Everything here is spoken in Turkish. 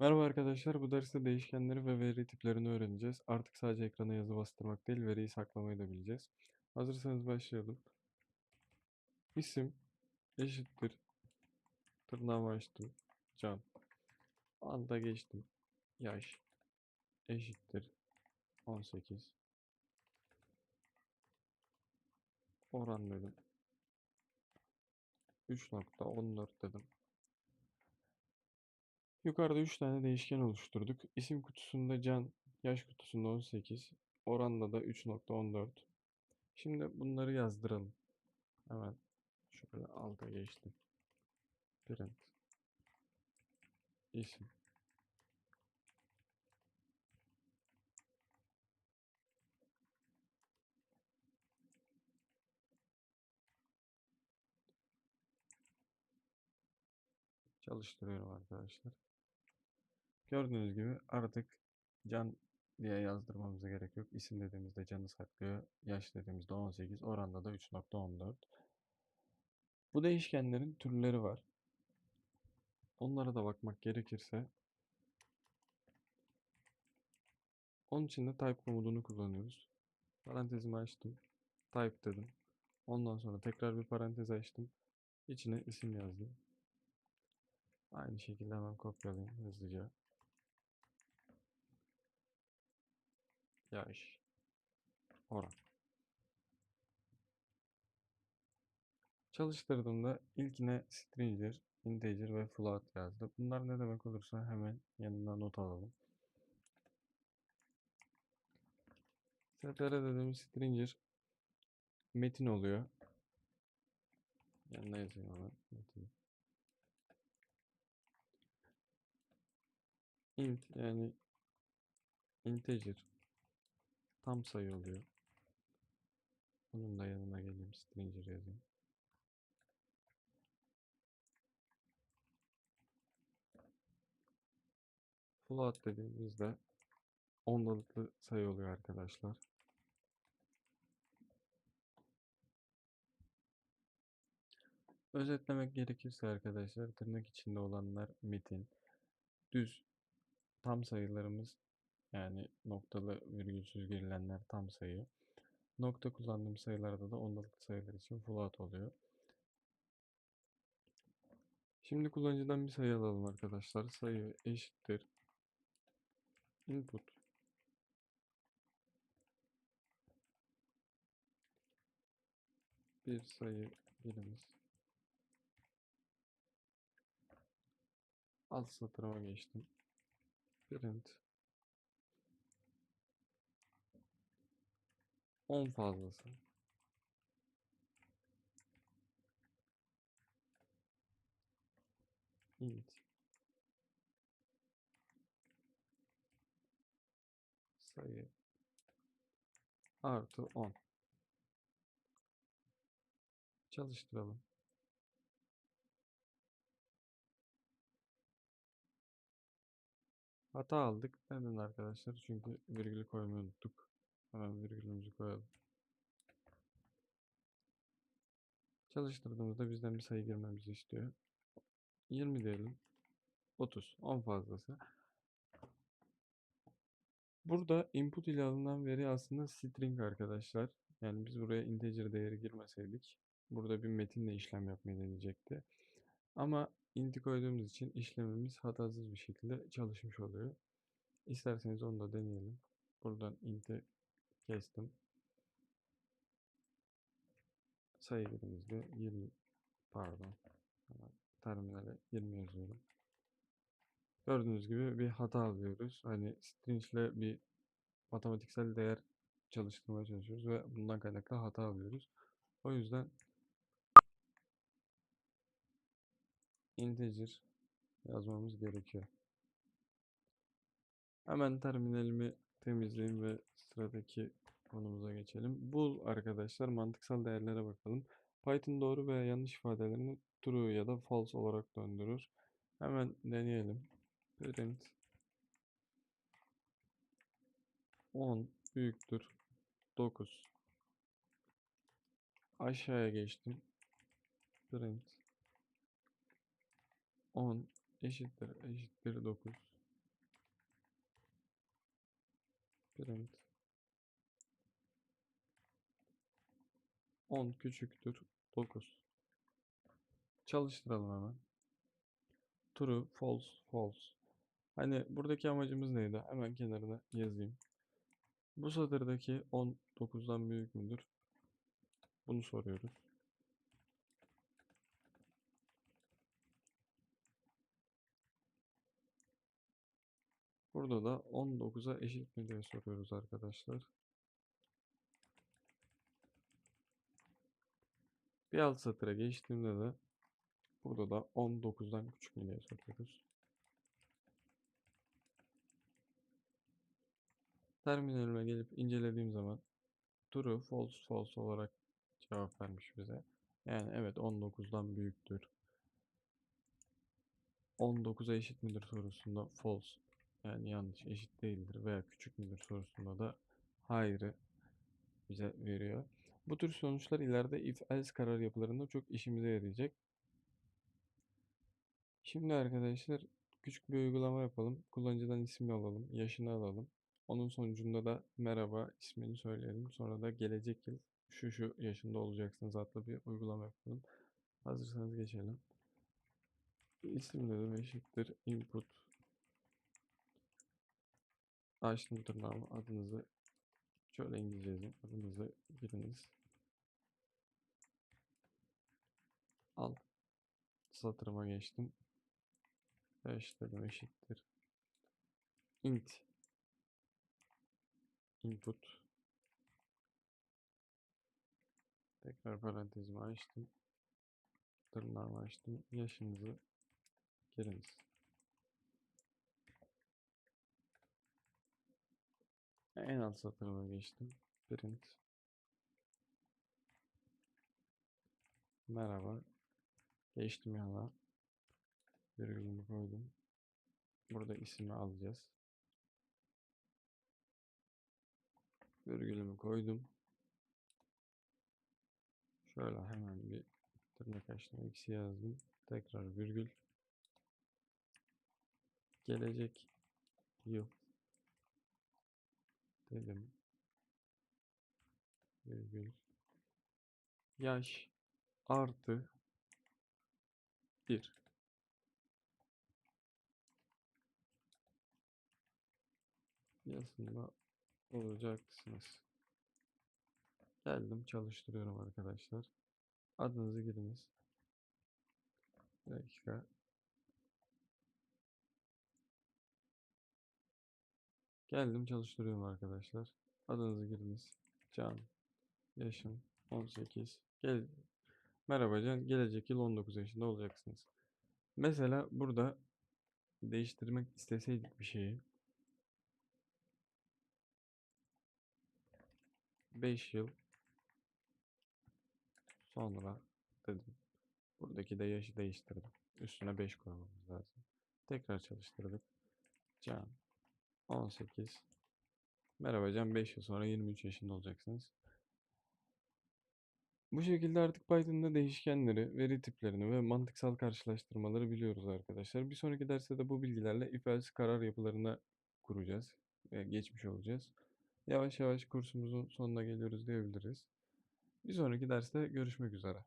Merhaba arkadaşlar, bu derste değişkenleri ve veri tiplerini öğreneceğiz. Artık sadece ekrana yazı bastırmak değil, veriyi saklamayı da bileceğiz. Hazırsanız başlayalım. İsim eşittir. Tırnağımı açtım. Can. Anda geçtim. Yaş eşittir. 18. Oran dedim. 3.14 dedim. Yukarıda 3 tane değişken oluşturduk. İsim kutusunda Can, yaş kutusunda 18, oranda da 3.14. Şimdi bunları yazdıralım. Hemen şöyle alta geçtim. Print. İsim. Çalıştırıyorum arkadaşlar. Gördüğünüz gibi artık can diye yazdırmamıza gerek yok. İsim dediğimizde canı saklıyor. Yaş dediğimizde 18. Oranda da 3.14. Bu değişkenlerin türleri var. Onlara da bakmak gerekirse onun için de type komutunu kullanıyoruz. Parantezimi açtım. Type dedim. Ondan sonra tekrar bir parantez açtım. İçine isim yazdım. Aynı şekilde hemen kopyalayayım hızlıca. Yaş. Oran. Çalıştırdığımda ilkine stringer, integer ve float yazdı. Bunlar ne demek olursa hemen yanına not alalım. str dediğimiz stringer metin oluyor. Yanına yazayım hemen metin. int yani integer tam sayı oluyor. Bunun da yanına geleyim stringer yazayım. Float dediğimizde ondalıklı sayı oluyor arkadaşlar. Özetlemek gerekirse arkadaşlar tırnak içinde olanlar metin, düz tam sayılarımız yani noktalı virgülsüz girilenler tam sayı. Nokta kullandığım sayılarda da ondalıklı sayılar için float oluyor. Şimdi kullanıcıdan bir sayı alalım arkadaşlar. Sayı eşittir input bir sayı birimiz alt satırıma geçtim. Print 10 fazlası. int sayı artı 10 çalıştıralım. Hata aldık. Neden arkadaşlar? Çünkü virgül koymayı unuttuk. Hemen virgülümüzü koyalım. Çalıştırdığımızda bizden bir sayı girmemizi istiyor. 20 diyelim. 30. 10 fazlası. Burada input ile alınan veri aslında string arkadaşlar. Yani biz buraya integer değeri girmeseydik burada bir metinle işlem yapmayı deneyecekti. Ama int'i koyduğumuz için işlemimiz hatasız bir şekilde çalışmış oluyor. İsterseniz onu da deneyelim. Buradan int'i kestim. Sayı birimizde 20 pardon. Terminale 20 yazıyorum. Gördüğünüz gibi bir hata alıyoruz. Hani string ile bir matematiksel değer çalıştırmaya çalışıyoruz ve bundan kaynaklı hata alıyoruz. O yüzden integer yazmamız gerekiyor. Hemen terminalimi temizleyeyim ve sıradaki konumuza geçelim. Bul arkadaşlar mantıksal değerlere bakalım. Python doğru veya yanlış ifadelerini true ya da false olarak döndürür. Hemen deneyelim. Print 10 büyüktür 9 aşağıya geçtim. Print 10 eşittir eşittir 9 Print 10 küçüktür 9. Çalıştıralım hemen. True, false, false. Hani buradaki amacımız neydi? Hemen kenarına yazayım. Bu satırdaki 10 9'dan büyük müdür? Bunu soruyoruz. Burada da 19'a eşit mi diye soruyoruz arkadaşlar. Bir alt satıra geçtiğimde de burada da 19'dan küçük mü diye soruyoruz. Terminalime gelip incelediğim zaman true, false, false olarak cevap vermiş bize. Yani evet 19'dan büyüktür. 19'a eşit midir sorusunda false yani yanlış eşit değildir veya küçük müdür sorusunda da hayırı bize veriyor. Bu tür sonuçlar ileride if else karar yapılarında çok işimize yarayacak. Şimdi arkadaşlar küçük bir uygulama yapalım. Kullanıcıdan ismi alalım, yaşını alalım. Onun sonucunda da merhaba ismini söyleyelim. Sonra da gelecek yıl şu şu yaşında olacaksınız adlı bir uygulama yapalım. Hazırsanız geçelim. İsim dedim eşittir input açtım tırnağımı adınızı şöyle İngilizce yazayım. Adınızı giriniz. Al satırıma geçtim. 5 dedim eşittir. int input tekrar parantezimi açtım. Tırnağımı açtım. Yaşınızı giriniz. En alt satırıma geçtim. Print. Merhaba. Geçtim yana. Virgülümü koydum. Burada ismi alacağız. Virgülümü koydum. Şöyle hemen bir tırnak açtım. Eksi yazdım. Tekrar virgül. Gelecek yıl dedim. Virgül. Yaş artı 1. Yazında olacaksınız. Geldim çalıştırıyorum arkadaşlar. Adınızı giriniz. Bir dakika. Geldim çalıştırıyorum arkadaşlar. Adınızı giriniz. Can. Yaşım 18. Gel. Merhaba Can. Gelecek yıl 19 yaşında olacaksınız. Mesela burada değiştirmek isteseydik bir şeyi 5 yıl sonra dedim. Buradaki de yaşı değiştirdim. Üstüne 5 koymamız lazım. Tekrar çalıştırdık. Can 18. Merhaba Can 5 yıl sonra 23 yaşında olacaksınız. Bu şekilde artık Python'da değişkenleri, veri tiplerini ve mantıksal karşılaştırmaları biliyoruz arkadaşlar. Bir sonraki derste de bu bilgilerle if else karar yapılarına kuracağız ve geçmiş olacağız. Yavaş yavaş kursumuzun sonuna geliyoruz diyebiliriz. Bir sonraki derste görüşmek üzere.